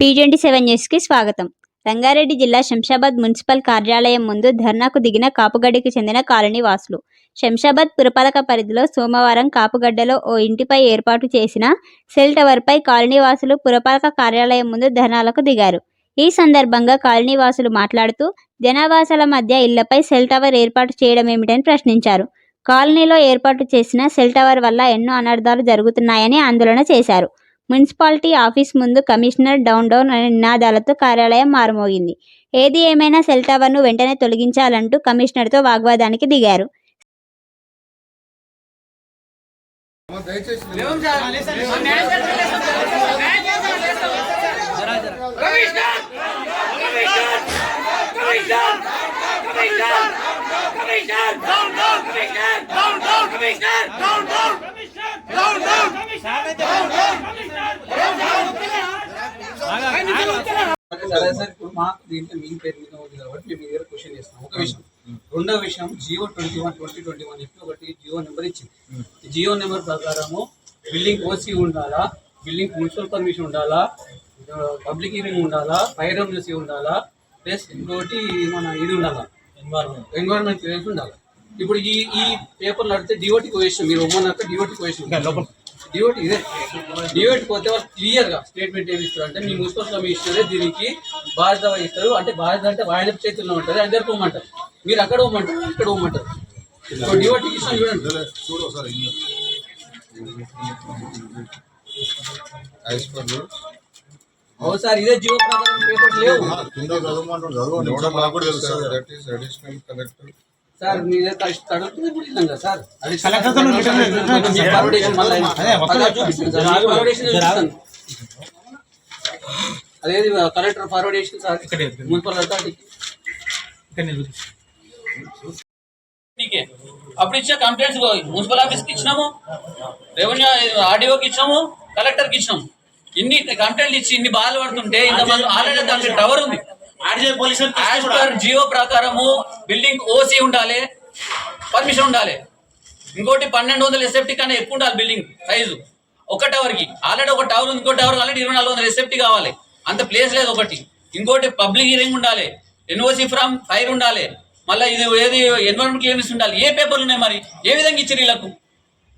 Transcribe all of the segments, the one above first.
T twenty seven న్యూస్కి స్వాగతం. రంగారెడ్డి జిల్లా శంషాబాద్ మున్సిపల్ కార్యాలయం ముందు ధర్నాకు దిగిన కాపుగడ్డకి చెందిన కాలనీ వాసులు. శంషాబాద్ పురపాలక పరిధిలో సోమవారం కాపుగడ్డలో ఓ ఇంటిపై ఏర్పాటు చేసిన సెల్ టవర్పై కాలనీ వాసులు పురపాలక కార్యాలయం ముందు ధర్నాలకు దిగారు. ఈ సందర్భంగా కాలనీ వాసులు మాట్లాడుతూ జనావాసాల మధ్య ఇళ్ళపై సెల్ టవర్ ఏర్పాటు చేయడం ఏమిటని ప్రశ్నించారు. కాలనీలో ఏర్పాటు చేసిన సెల్ టవర్ వల్ల ఎన్నో అనర్థాలు జరుగుతున్నాయని ఆందోళన చేశారు. మున్సిపాలిటీ ఆఫీస్ ముందు కమిషనర్ డౌన్ డౌన్ అనే నినాదాలతో కార్యాలయం మారుమోగింది. ఏది ఏమైనా సెల్ టవర్ను వెంటనే తొలగించాలంటూ కమిషనర్తో వాగ్వాదానికి దిగారు. సరే సార్ ఇప్పుడు మాకు దీంట్లో మీ పేరు మీద ఉంది కాబట్టి మేము మీ దగ్గర క్వశ్చన్ చేస్తాం ఒక విషయం రెండో విషయం Jio twenty one twenty twenty one చెప్పి ఒకటి జియో నెంబర్ ఇచ్చింది జియో నెంబర్ ప్రకారము బిల్డింగ్ ఓసీ ఉండాలా? బిల్డింగ్ మున్సిపల్ పర్మిషన్ ఉండాలా పబ్లిక్ హీరింగ్ ఉండాలా ఫైర్ అంబులెన్సీ ఉండాలా ప్లస్ ఇంకోటి మన ఇది ఉండాలా ఎన్వైరన్మెంట్ ఎన్వైరన్మెంట్ ఉండాలి ఇప్పుడు ఈ ఈ పేపర్లు నడితే డిఓటీకి వేసాం మీరు ఒమ్మన్నాక డిఓటీకి వేసాం డిఓటీ ఇదే. డిఓటీ పోతే వాళ్ళు క్లియర్గా స్టేట్మెంట్ ఏమి ఇస్తారు అంటే మీ మున్సిపల్ కమిషనరే దీనికి బాధ్యత వహిస్తారు. అంటే బాధ్యత అంటే ఆయన చేతుల్లో ఉంటుంది అందరు పోమంటారు. మీరు అక్కడ పోమంటారు ఇక్కడ పోమంటారు. సో డిఓటీకి ఇష్టం చూడండి. చూడు ఒకసారి యాజ్ పర్ ఒకసారి ఇదే జీవో ప్రకారం పేపర్ లేవు. కింద చదవండి కూడా కూడా that is additional collector sir మీరే తడుతుంది అదేది కలెక్టర్ ఫార్వర్డ్ చేసిన సార్. మున్సిపల్ అథారిటీకి అప్పుడు ఇచ్చే కంప్లైంట్స్ మున్సిపల్ ఆఫీస్కి ఇచ్చినాము రెవెన్యూ ఆర్డీఓకి ఇచ్చినాము కలెక్టర్కి ఇచ్చినాము. ఇన్ని కంప్లైంట్లు ఇచ్చి ఇన్ని బాధలు పడుతుంటే ఇంతమంది ఆల్రెడీ దానికి టవర్ ఉంది. యాజ్ పర్ జియో ప్రకారము బిల్డింగ్ ఓసీ ఉండాలి పర్మిషన్ ఉండాలి. ఇంకోటి పన్నెండు వందల ఎస్ఎఫ్టీ కన్నా ఎక్కువ ఉండాలి బిల్డింగ్ సైజు ఒక టవర్కి. ఆల్రెడీ ఒక టవర్ ఇంకో టవర్ ఆల్రెడీ ఇరవై నాలుగు వందల ఎస్ఎఫ్టీ కావాలి. అంత ప్లేస్ లేదు ఒకటి. ఇంకోటి పబ్లిక్ హియరింగ్ ఉండాలి. ఎన్ఓసి ఫ్రమ్ ఫైర్ ఉండాలి. మళ్ళీ ఇది ఏది ఎన్వైరన్మెంట్ క్లియరెన్స్ ఉండాలి. ఏ పేపర్లు ఉన్నాయి మరి? ఏ విధంగా ఇచ్చారు వీళ్ళకు?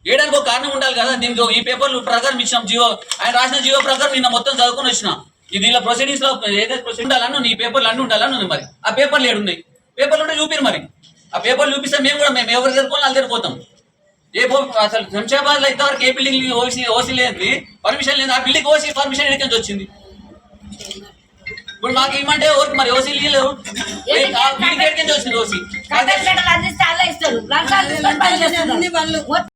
వేయడానికి ఒక కారణం ఉండాలి కదా. దీనికి ఈ పేపర్లు ప్రకారం ఇచ్చినాం జియో. ఆయన రాసిన జియో ప్రకారం నిన్న మొత్తం చదువుకొని వచ్చిన. ఇది ఇలా ప్రొసీడింగ్స్లో ఏదైతే ప్రొసీడింగ్ ఉండాలన్నా నీ పేపర్లు అన్ని ఉండాలని ఉంది మరి. ఆ పేపర్లు ఏడున్నాయి. పేపర్లు ఉంటే చూపిరు మరి. ఆ పేపర్లు చూపిస్తే మేము కూడా మేము ఎవరు దగ్గర వాళ్ళ దగ్గర పోతాం. ఏ అసలు శంషాబాద్లో ఇంతవరకు ఏ బిల్డింగ్ ఓసీ ఓసీ లేదు పర్మిషన్ లేదు ఆ బిల్డింగ్ ఓసీ పర్మిషన్ ఎక్కడి నుంచి వచ్చింది? ఇప్పుడు మాకు ఏమంటే మరి ఓసీ లేవు ఆ బిల్డింగ్ ఎక్కడి నుంచి వచ్చింది ఓసీ?